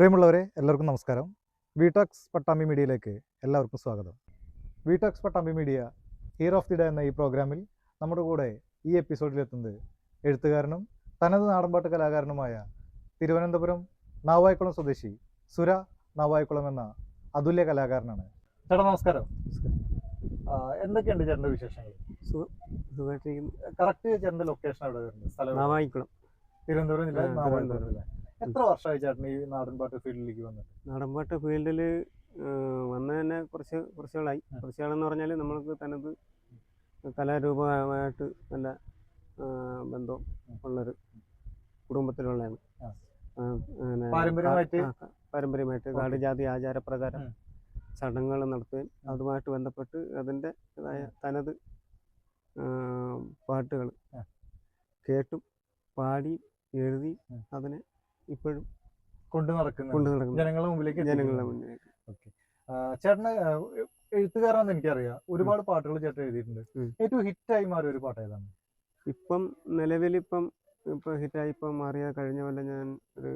പ്രിയമുള്ളവരെ എല്ലാവർക്കും നമസ്കാരം. വിടാക്സ് പട്ടാമ്പി മീഡിയയിലേക്ക് എല്ലാവർക്കും സ്വാഗതം. വിടാക്സ് Pattambi media hero of the day എന്ന ഈ പ്രോഗ്രാമിൽ നമ്മുടെ കൂടെ ഈ എപ്പിസോഡിലെത്തുന്നത് എഴുത്തുകാരനും തനത് നാടൻപാട്ട് കലാകാരനുമായ തിരുവനന്തപുരം നാവായിക്കുളം സ്വദേശി സുര നാവായിക്കുളം എന്ന അതുല്യ കലാകാരനാണ്. ചേട്ടാ നമസ്കാരം. എന്തൊക്കെയുണ്ട് ചേട്ടന്റെ വിശേഷങ്ങൾ? കറക്റ്റ് ചേട്ടന്റെ ലൊക്കേഷൻ എവിടെ വരുന്നത് സ്ഥലം? നാവായിക്കുളം. തിരുവനന്തപുരം ജില്ല നാവായിക്കുളം? എത്ര വർഷമായി ചേട്ടൻ ഈ നാടൻപാട്ട് ഫീൽഡിലേക്ക് വന്നിട്ട് നാടൻപാട്ട് ഫീൽഡിൽ വന്ന് തന്നെ കുറച്ച് കുറച്ചുകളായി. കുറച്ചുകളെന്ന് പറഞ്ഞാൽ നമ്മൾക്ക് തനത് കലാരൂപമായിട്ട് നല്ല ബന്ധം ഉള്ളൊരു കുടുംബത്തിലുള്ളതാണ്. പാരമ്പര്യമായിട്ട്? കാട് ജാതി ആചാരപ്രകാരം. ചടങ്ങുകൾ നടത്തുകയും അതുമായിട്ട് ബന്ധപ്പെട്ട് അതിന്റെ തനത് പാട്ടുകൾ കേട്ടും പാടി എഴുതി അതിനെ ഇപ്പോഴും കൊണ്ടു നടക്കുന്നു ജനങ്ങളുടെ മുമ്പിലേക്ക് ജനങ്ങളുടെ മുന്നിലേക്ക് ഓക്കെ. ചേട്ടന് എഴുത്തുകാരാണെന്ന് എനിക്കറിയാം. ഒരുപാട് പാട്ടുകൾ ചേട്ടൻ എഴുതിയിട്ടുണ്ട്. ഏറ്റവും ഹിറ്റായി മാറിയ ഒരു പാട്ട് ഏതാണ്? ഇപ്പം നിലവിലിപ്പം ഇപ്പം ഹിറ്റായി ഇപ്പം മാറിയ കഴിഞ്ഞ കൊല്ലം ഞാൻ ഒരു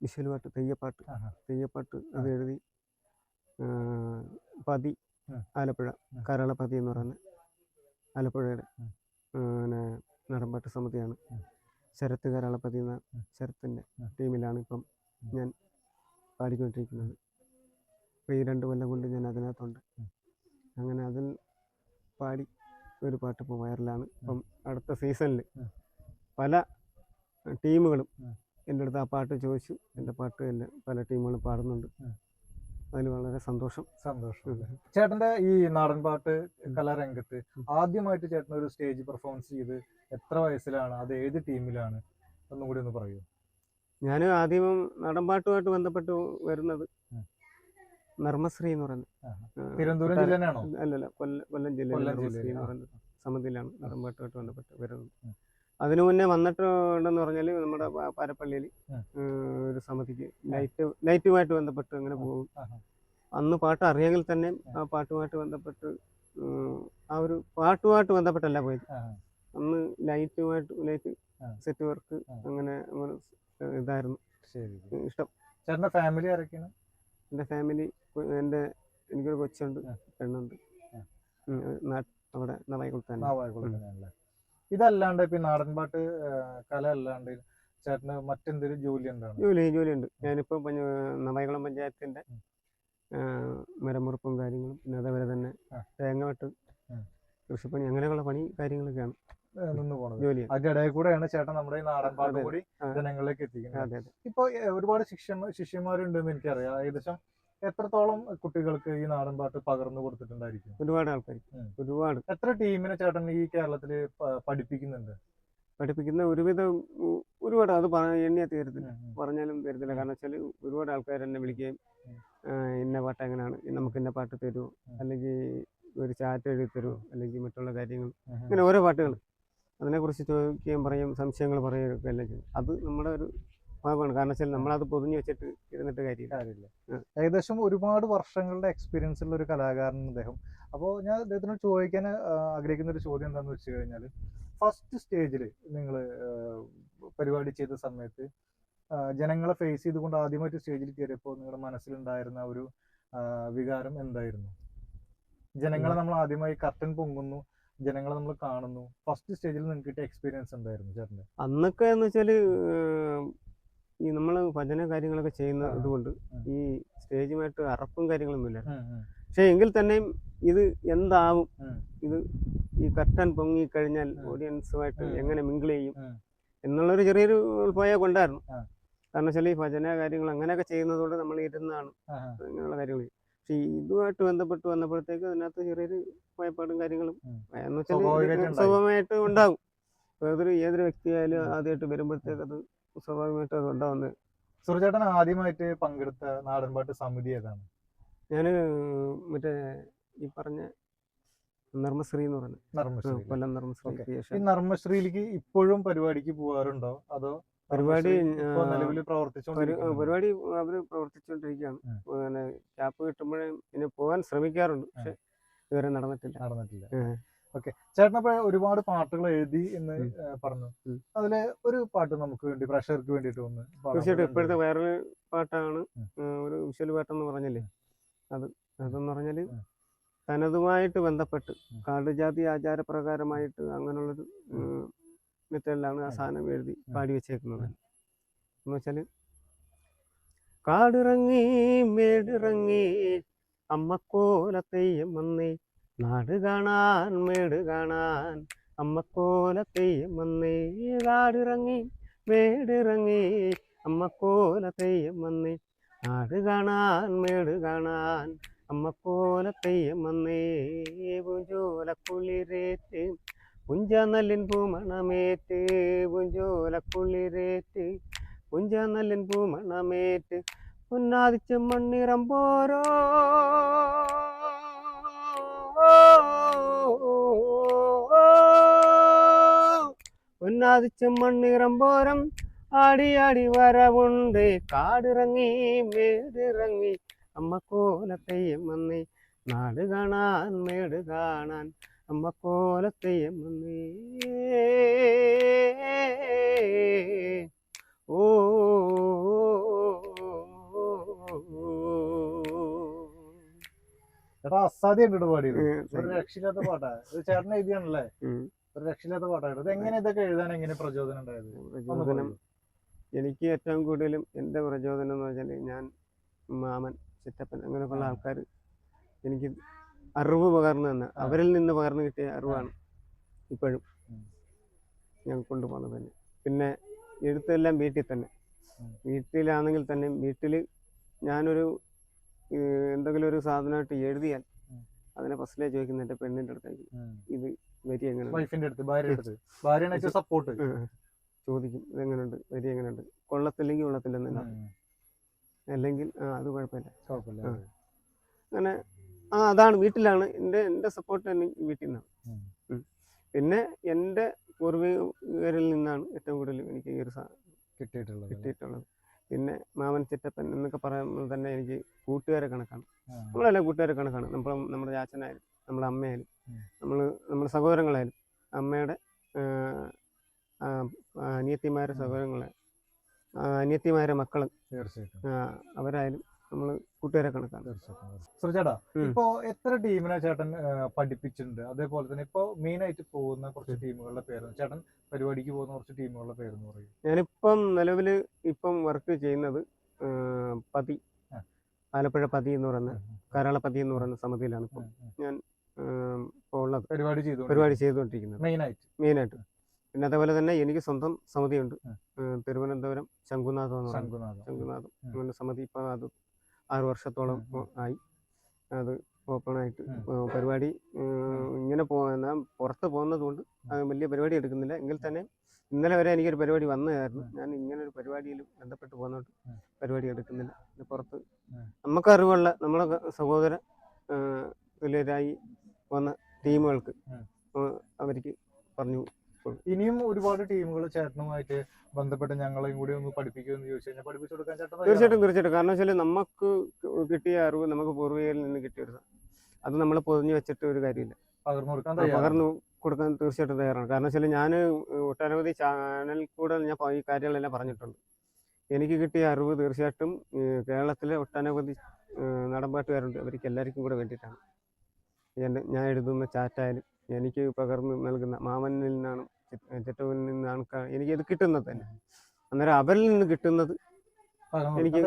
വിശ്വൽ പാട്ട് തെയ്യപ്പാട്ട്. തെയ്യപ്പാട്ട് അത് എഴുതി. പതി ആലപ്പുഴ ഉം. കരളപതി എന്ന് പറയുന്ന ആലപ്പുഴയുടെ പിന്നെ നടമ്പാട്ട് സമിതിയാണ്. ശരത്ത് കരാളപ്പതി എന്ന. ശരത്തിന്റെ. ടീമിലാണ് ഇപ്പം. ഞാൻ പാടിക്കൊണ്ടിരിക്കുന്നത് അപ്പോൾ ഈ രണ്ട് കൊല്ലം കൊണ്ട് ഞാൻ അതിനകത്തുണ്ട് അങ്ങനെ അതിൽ പാടി ഒരു പാട്ട് ഇപ്പോൾ വൈറലാണ് ഇപ്പം അടുത്ത സീസണിൽ. പല ടീമുകളും. എന്റെ അടുത്ത് ആ പാട്ട് ചോദിച്ചു എന്റെ പാട്ട് എന്റെ പല ടീമുകളും പാടുന്നുണ്ട്. അതിൽ വളരെ സന്തോഷം. സന്തോഷം. ചേട്ടന്റെ ഈ നാടൻ പാട്ട് കലാരംഗത്ത് ആദ്യമായിട്ട് ചേട്ടൻ ഒരു സ്റ്റേജ് പെർഫോമൻസ് ചെയ്ത് എത്ര വയസ്സിലാണ് അത് ഏത് ടീമിലാണ്? ഒന്നും കൂടി ഒന്ന് പറയൂ. ഞാൻ ആദ്യം നാടൻപാട്ടുമായിട്ട് ബന്ധപ്പെട്ട് വരുന്നത് നർമ്മശ്രീ എന്ന് പറയുന്നത് തിരുവനന്തപുരം ജില്ലയിലാണോ? അല്ലല്ല കൊല്ലം കൊല്ലം ജില്ലയിലെ കൊല്ലം നർമ്മശ്രീ ജില്ലയിൽ, എന്ന് പറയുന്നത് സമിതിയിലാണ് നാടൻപാട്ടുമായിട്ട് ബന്ധപ്പെട്ട് വരുന്നത്. അതിനു മുന്നേ വന്നിട്ടുണ്ടെന്ന് പറഞ്ഞാൽ നമ്മുടെ പാരപ്പള്ളിയിൽ ഒരു സമിതിക്ക് ലൈറ്റ് ലൈറ്റുമായിട്ട് ബന്ധപ്പെട്ട് അങ്ങനെ പോകും. അന്ന് പാട്ട് അറിയാമെങ്കിൽ തന്നെ ആ. പാട്ടുമായിട്ട് ബന്ധപ്പെട്ട് ആ ഒരു പാട്ടുമായിട്ട് ബന്ധപ്പെട്ടല്ല പോയത്. അന്ന് ലൈറ്റുമായിട്ട് ലൈറ്റ് സെറ്റ് വർക്ക് അങ്ങനെ ഇതായിരുന്നു. ഇഷ്ടം. ഫാമിലി ആരൊക്കെയാണ്? എന്റെ ഫാമിലി എന്റെ എനിക്കൊരു കൊച്ചുണ്ട്. പെണ്ണുണ്ട്. അവിടെ നവായിക്കുളത്ത് തന്നെ ഇതല്ലാണ്ട് ഇപ്പൊ നാടൻപാട്ട് നാടൻ പാട്ട് കല അല്ലാണ്ട് ചേട്ടന് മറ്റെന്തൊരു ജോലി എന്താണ് ജോലി ജോലി ഉണ്ട് ഞാനിപ്പോ നവായിക്കുളം പഞ്ചായത്തിന്റെ മരമുറപ്പും കാര്യങ്ങളും പിന്നെ അതേപോലെ തന്നെ. തേങ്ങ വെട്ട് കൃഷിപ്പണി അങ്ങനെയുള്ള പണി കാര്യങ്ങളൊക്കെയാണ്. നിന്ന് പോണത്. കൂടെയാണ് ചേട്ടൻ നമ്മുടെ ഈ നാടൻ പാട്ട് കൂടി. ജനങ്ങളിലേക്ക് എത്തിക്കുന്നത്. ഇപ്പൊ ഒരുപാട് ശിഷ്യ ശിഷ്യന്മാരുണ്ടെന്ന് എനിക്കറിയാം. ഏകദേശം എത്രത്തോളം കുട്ടികൾക്ക് ഈ നാടൻ പാട്ട് പകർന്നു കൊടുത്തിട്ടുണ്ടായിരിക്കും? ഒരുപാട് ആൾക്കാർ ഒരുപാട്. എത്ര ടീമിനെ ചേട്ടൻ ഈ കേരളത്തിൽ പഠിപ്പിക്കുന്നുണ്ട്? പഠിപ്പിക്കുന്ന ഒരുവിധം ഒരുപാട് അത് എണ്ണിയാ തീരത്തില്ല. പറഞ്ഞാലും തീരത്തില്ല. കാരണം വെച്ചാൽ ഒരുപാട് ആൾക്കാർ എന്നെ വിളിക്കുകയും ഇന്ന പാട്ട് എങ്ങനെയാണ് നമുക്ക് ഇന്ന പാട്ട് തരുമോ അല്ലെങ്കിൽ ഒരു ചാറ്റ് എഴുതി തരുമോ അല്ലെങ്കിൽ മറ്റുള്ള കാര്യങ്ങൾ. അങ്ങനെ ഓരോ പാട്ടുകൾ അതിനെക്കുറിച്ച് ചോദിക്കുകയും പറയും സംശയങ്ങൾ പറയുകയൊക്കെ എല്ലാം ചെയ്യും. അത് നമ്മുടെ ഒരു ഭാഗമാണ് കാരണം വെച്ചാൽ നമ്മളത് പൊതിഞ്ഞു വെച്ചിട്ട് ഇരുന്നിട്ട് കാര്യമില്ല. ഏകദേശം ഒരുപാട് വർഷങ്ങളുടെ എക്സ്പീരിയൻസ് ഉള്ള ഒരു കലാകാരൻ അദ്ദേഹം. അപ്പോൾ ഞാൻ അദ്ദേഹത്തിനോട് ചോദിക്കാൻ ആഗ്രഹിക്കുന്ന ഒരു ചോദ്യം എന്താണെന്ന് വെച്ച് കഴിഞ്ഞാൽ ഫസ്റ്റ് സ്റ്റേജിൽ നിങ്ങൾ പരിപാടി ചെയ്ത സമയത്ത് ജനങ്ങളെ ഫേസ് ചെയ്തുകൊണ്ട് ആദ്യമായിട്ട് സ്റ്റേജിൽ കയറിയപ്പോൾ നിങ്ങളുടെ മനസ്സിലുണ്ടായിരുന്ന ഒരു വികാരം എന്തായിരുന്നു? ജനങ്ങളെ നമ്മൾ ആദ്യമായി കർട്ടൻ പൊങ്ങുന്നു ജനങ്ങളെ നമ്മൾ കാണുന്നു. ഫസ്റ്റ് സ്റ്റേജിൽ നിങ്ങൾക്ക് എക്സ്പീരിയൻസ് എന്തായിരുന്നു ചേട്ടന്റെ? അന്നൊക്കെ എന്ന് വെച്ചാൽ ഈ നമ്മൾ ഭജന കാര്യങ്ങളൊക്കെ ചെയ്യുന്ന ഇതുകൊണ്ട് ഈ സ്റ്റേജുമായിട്ട് അറപ്പും കാര്യങ്ങളൊന്നും ഇല്ല പക്ഷേ എങ്കിൽ തന്നെയും ഇത് എന്താവും? ഇത് ഈ കർട്ടൻ പൊങ്ങി കഴിഞ്ഞാൽ ഓഡിയൻസുമായിട്ട് എങ്ങനെ മിങ്കിൾ ചെയ്യും. എന്നുള്ളൊരു ചെറിയൊരു ഉൾപ്പായ കൊണ്ടായിരുന്നു. കാരണം വെച്ചാൽ ഈ ഭജന കാര്യങ്ങൾ അങ്ങനെയൊക്കെ ചെയ്യുന്നതുകൊണ്ട് നമ്മൾ ഇരുന്നാണ് അങ്ങനെയുള്ള കാര്യങ്ങൾ ചെയ്യും. പക്ഷേ ഇതുമായിട്ട് ബന്ധപ്പെട്ട് വന്നപ്പോഴത്തേക്ക് അതിനകത്ത് ചെറിയൊരു ഭയപ്പാടും കാര്യങ്ങളും. എന്ന് വെച്ചാൽ സ്വാഭാവികമായിട്ട്. ഉണ്ടാകും. ഏതൊരു ഏതൊരു വ്യക്തിയായാലും. ആദ്യമായിട്ട് വരുമ്പോഴത്തേക്ക് അത് സ്വാഭാവികമായിട്ട് അത് ഉണ്ടാവുന്നത് സുരചേട്ടൻ ആദ്യമായിട്ട് പങ്കെടുത്ത നാടൻപാട്ട് സമിതി ഏതാണ്? ഞാൻ മറ്റേ ഈ പറഞ്ഞ നർമ്മശ്രീ എന്ന് പറഞ്ഞു കൊല്ലം നർമ്മശ്രീ ഈ നർമ്മശ്രീയിലേക്ക് ഇപ്പോഴും പരിപാടിക്ക് പോകാറുണ്ടോ? അതോ പരിപാടി നിലവിൽ പരിപാടി അവർ പ്രവർത്തിച്ചുകൊണ്ടിരിക്കുകയാണ്. പിന്നെ ക്യാപ്പ് കിട്ടുമ്പോഴേ പിന്നെ പോകാൻ ശ്രമിക്കാറുണ്ട്. പക്ഷെ ഇതുവരെ നടന്നിട്ടില്ല. നടന്നിട്ടില്ല. ഓക്കെ. ചേട്ടൻ അപ്പൊ ഒരുപാട് പാട്ടുകൾ എഴുതി എന്ന് പറഞ്ഞു. അതിലെ ഒരു പാട്ട് നമുക്ക് വേണ്ടി പ്രഷർക്ക് വേണ്ടിട്ട് ഒന്ന് തീർച്ചയായിട്ടും. ഇപ്പോഴത്തെ വൈറൽ പാട്ടാണ് ഒരു വിഷ്വൽ പാട്ടെന്ന് പറഞ്ഞല്ലേ? അത് അതെന്ന് പറഞ്ഞാൽ തനതുമായിട്ട് ബന്ധപ്പെട്ട്. കാടുജാതി ആചാരപ്രകാരമായിട്ട് അങ്ങനെയുള്ളൊരു മെത്തേഡിലാണ് ആ സാധനം എഴുതി പാടി വെച്ചേക്കുന്നത്. എന്ന് വെച്ചാൽ കാടിറങ്ങി മേടിറങ്ങി അമ്മക്കോല തെയ്യം വന്നേ നാട് കാണാൻ മേട് കാണാൻ അമ്മക്കോല തെയ്യം വന്നേ കാടിറങ്ങി മേടിറങ്ങി. അമ്മക്കോല തെയ്യം വന്നേ നാട് കാണാൻ മേട് കാണാൻ അമ്മക്കോല തെയ്യം വന്നേ പുഞ്ചോല കുളിരേറ്റ് പുഞ്ചനല്ലിൻ പൂമണമേറ്റ് പുഞ്ചോല കുളിരേറ്റ് പുഞ്ചനല്ലിൻ പൂമണമേറ്റ്. പുന്നാദിച്ച് മണ്ണിറം പോരോ പൊന്നാദിച്ച് മണ്ണിറം പോരം. ആടി ആടി വരവുണ്ട്. കാടിറങ്ങി മേടിറങ്ങി. അമ്മ കോലത്തെയ്യം വന്നേ നാട് കാണാൻ മേട് കാണാൻ. അമ്മ കോലത്തെയ്യം വന്നേ ഓ ചേട്ടാ അസാധ്യം ഉണ്ട് പാടിയത്. ഒരു രക്ഷയില്ലാത്ത പാട്ടാ. ഇത് ചേട്ടൻ എഴുതിയാണല്ലേ? ഒരു രക്ഷയില്ലാത്ത പാട്ടായിട്ട് ഇത് എങ്ങനെ ഇതൊക്കെ എഴുതാൻ എങ്ങനെ പ്രചോദനം ഉണ്ടായത്? പ്രചോദനം. എനിക്ക് ഏറ്റവും കൂടുതലും എന്റെ പ്രചോദനം എന്ന് വെച്ചാൽ ഞാൻ മാമൻ ചിറ്റപ്പൻ അങ്ങനെയൊക്കെയുള്ള ആൾക്കാർ എനിക്ക് അറിവ് പകർന്നു തന്നെ അവരിൽ നിന്ന് പകർന്നു കിട്ടിയ അറിവാണ് ഇപ്പോഴും. ഞാൻ കൊണ്ടുപോകുന്നത് തന്നെ. പിന്നെ എഴുത്തെല്ലാം വീട്ടിൽ തന്നെ. വീട്ടിലാണെങ്കിൽ തന്നെ വീട്ടിൽ ഞാനൊരു എന്തെങ്കിലും ഒരു സാധനമായിട്ട് എഴുതിയാൽ അതിനെ ഫസ്റ്റിലേ ചോദിക്കുന്ന എന്റെ പെണ്ണിന്റെ അടുത്തേക്ക്. ഇത് വരി എങ്ങനെ വൈഫിന്റെ അടുത്ത് ഭാര്യയുടെ അടുത്ത്. സപ്പോർട്ട് ചോദിക്കും ഇതെങ്ങനെയുണ്ട് വരി എങ്ങനെയുണ്ട്? കൊള്ളത്തില്ലെങ്കിൽ കൊള്ളത്തില്ലെന്ന് തന്നെ അല്ലെങ്കിൽ ആ അത് കുഴപ്പമില്ല. കുഴപ്പമില്ല. അങ്ങനെ ആ അതാണ് വീട്ടിലാണ്. എന്റെ എന്റെ സപ്പോർട്ട് തന്നെ വീട്ടിൽ നിന്നാണ്. പിന്നെ എന്റെ പൂർവികരിൽ നിന്നാണ് ഏറ്റവും കൂടുതൽ എനിക്ക് ഈ ഒരു കിട്ടിയിട്ടുള്ളത് കിട്ടിയിട്ടുള്ളത്. പിന്നെ മാമൻ ചിറ്റപ്പൻ എന്നൊക്കെ പറയുമ്പോൾ തന്നെ എനിക്ക് കൂട്ടുകാരെ കണക്കാണ്. നമ്മളെല്ലാം കൂട്ടുകാരെ കണക്കാണ്. നമ്മൾ നമ്മുടെ ചാച്ചനായാലും നമ്മുടെ അമ്മയായാലും നമ്മൾ നമ്മുടെ സഹോദരങ്ങളായാലും അമ്മയുടെ അനിയത്തിമാരുടെ അനിയത്തിമാരെ സഹോദരങ്ങളെ ആ, അനിയത്തിമാരെ മക്കൾ തീർച്ചയായിട്ടും. അവരായാലും നമ്മൾ കൂട്ടുകാരെ കണക്കാണ്. സുരചേട്ടാ ഇപ്പോ എത്ര ടീമിനെ ചേട്ടൻ പഠിപ്പിച്ചിട്ടുണ്ട്? അതേപോലെ തന്നെ ഇപ്പോ മെയിൻ ആയിട്ട് പോകുന്ന കുറച്ച് ടീമുകളുടെ പേര് ചേട്ടൻ പരിപാടിക്ക് പോകുന്ന കുറച്ച് ടീമുകളുടെ പേരെന്ന് പറയും. ഞാനിപ്പം നിലവിൽ ഇപ്പം വർക്ക് ചെയ്യുന്നത് പതി. ആലപ്പുഴ പതി എന്ന് പറയുന്ന കാരാള പതി എന്ന് പറയുന്ന സമിതിയിലാണ് ഇപ്പം ഞാൻ. ഇപ്പോൾ ഉള്ളത്. പരിപാടി ചെയ്തു പരിപാടി ചെയ്തുകൊണ്ടിരിക്കുന്നത്. മെയിൻ ആയിട്ട് മെയിനായിട്ട്. പിന്നെ അതേപോലെ തന്നെ എനിക്ക് സ്വന്തം സമിതിയുണ്ട്. തിരുവനന്തപുരം ശംഖുനാഥം ശംഖുനാഥം. അങ്ങനെ സമിതി ഇപ്പൊ അത് ആറ് വർഷത്തോളം. ആയി. അത് ഓപ്പൺ ആയിട്ട് പരിപാടി ഇങ്ങനെ പോകുന്ന പുറത്ത് പോകുന്നത് കൊണ്ട് വലിയ പരിപാടി എടുക്കുന്നില്ല. എങ്കിൽ തന്നെ ഇന്നലെ വരെ എനിക്കൊരു പരിപാടി വന്നതായിരുന്നു. ഞാൻ ഇങ്ങനെ ഒരു പരിപാടിയിൽ ബന്ധപ്പെട്ട് പോകുന്നതുകൊണ്ട് പരിപാടി എടുക്കുന്നില്ല. പുറത്ത് നമുക്ക് അറിവുള്ള നമ്മുടെ സഹോദര തുല്യരായി വന്ന ടീമുകൾക്ക്. അവർക്ക് പറഞ്ഞു ഇനിയും ഒരുപാട് ടീമുകൾ ചേട്ടനുമായിട്ട് ബന്ധപ്പെട്ട് ഞങ്ങളെയും കൂടി ഒന്ന് പഠിപ്പിക്കുമെന്ന് ചോദിച്ചു കഴിഞ്ഞാൽ പഠിപ്പിച്ചു കൊടുക്കാൻ ചേട്ടൻ? തീർച്ചയായിട്ടും തീർച്ചയായിട്ടും. കാരണം വെച്ചാൽ നമുക്ക് കിട്ടിയ അറിവ് നമുക്ക് പൂർവികയിൽ നിന്ന് കിട്ടിയ ഒരു അത് നമ്മൾ പൊതിഞ്ഞു വെച്ചിട്ട് ഒരു കാര്യമില്ല. പകർന്നു കൊടുക്കാൻ പകർന്നു കൊടുക്കാൻ തീർച്ചയായിട്ടും തയ്യാറാണ്. കാരണം വെച്ചാൽ ഞാൻ ഒട്ടനവധി ചാനൽ കൂടെ ഞാൻ ഈ കാര്യങ്ങളെല്ലാം പറഞ്ഞിട്ടുണ്ട്. എനിക്ക് കിട്ടിയ അറിവ് തീർച്ചയായിട്ടും കേരളത്തിലെ ഒട്ടനവധി നടമ്പാട്ടുകാരുണ്ട് അവർക്ക് എല്ലാവർക്കും കൂടെ വേണ്ടിയിട്ടാണ്. എന്റെ ഞാൻ എഴുതുന്ന ചാറ്റായാലും എനിക്ക് പകർന്നു നൽകുന്ന മാമനിൽ നിന്നാണ് ചെറ്റവനിൽ നിന്നാണ് എനിക്ക് എനിക്കത് കിട്ടുന്നത് തന്നെ. അന്നേരം അവരിൽ നിന്ന് കിട്ടുന്നത് എനിക്ക്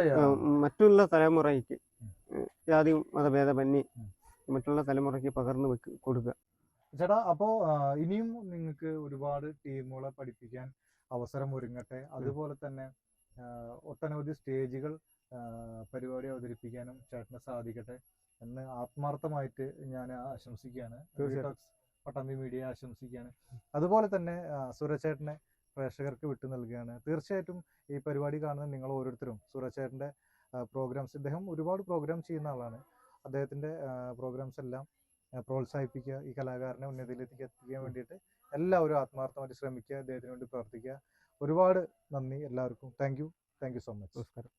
മറ്റുള്ള തലമുറയ്ക്ക് ജാതി മതഭേദമന്യേ പന്നി മറ്റുള്ള തലമുറയ്ക്ക് പകർന്നു വെക്ക് കൊടുക്കുക. ചേട്ടാ അപ്പോ ഇനിയും നിങ്ങൾക്ക് ഒരുപാട് ടീമുകളെ പഠിപ്പിക്കാൻ അവസരം ഒരുങ്ങട്ടെ. അതുപോലെ തന്നെ ഒട്ടനവധി സ്റ്റേജുകൾ പരിപാടി അവതരിപ്പിക്കാനും ചേട്ടന് സാധിക്കട്ടെ. എന്ന് ആത്മാർത്ഥമായിട്ട് ഞാൻ ആശംസിക്കുകയാണ്. പട്ടാമ്പി മീഡിയ ആശംസിക്കുകയാണ്. അതുപോലെ തന്നെ സുരചേട്ടനെ പ്രേക്ഷകർക്ക് വിട്ടു നൽകുകയാണ്. തീർച്ചയായിട്ടും ഈ പരിപാടി കാണുന്ന നിങ്ങൾ ഓരോരുത്തരും സുരചേട്ടന്റെ പ്രോഗ്രാംസ് ഇദ്ദേഹം ഒരുപാട് പ്രോഗ്രാം ചെയ്യുന്ന ആളാണ്. അദ്ദേഹത്തിന്റെ പ്രോഗ്രാംസ് എല്ലാം പ്രോത്സാഹിപ്പിക്കുക ഈ കലാകാരനെ ഉന്നതിയിലേക്ക് എത്തിക്കാൻ വേണ്ടിയിട്ട് എല്ലാവരും ആത്മാർത്ഥമായിട്ട് ശ്രമിക്കുക അദ്ദേഹത്തിന് വേണ്ടി പ്രവർത്തിക്കുക. ഒരുപാട് നന്ദി എല്ലാവർക്കും. Thank you thank you so much നമസ്കാരം.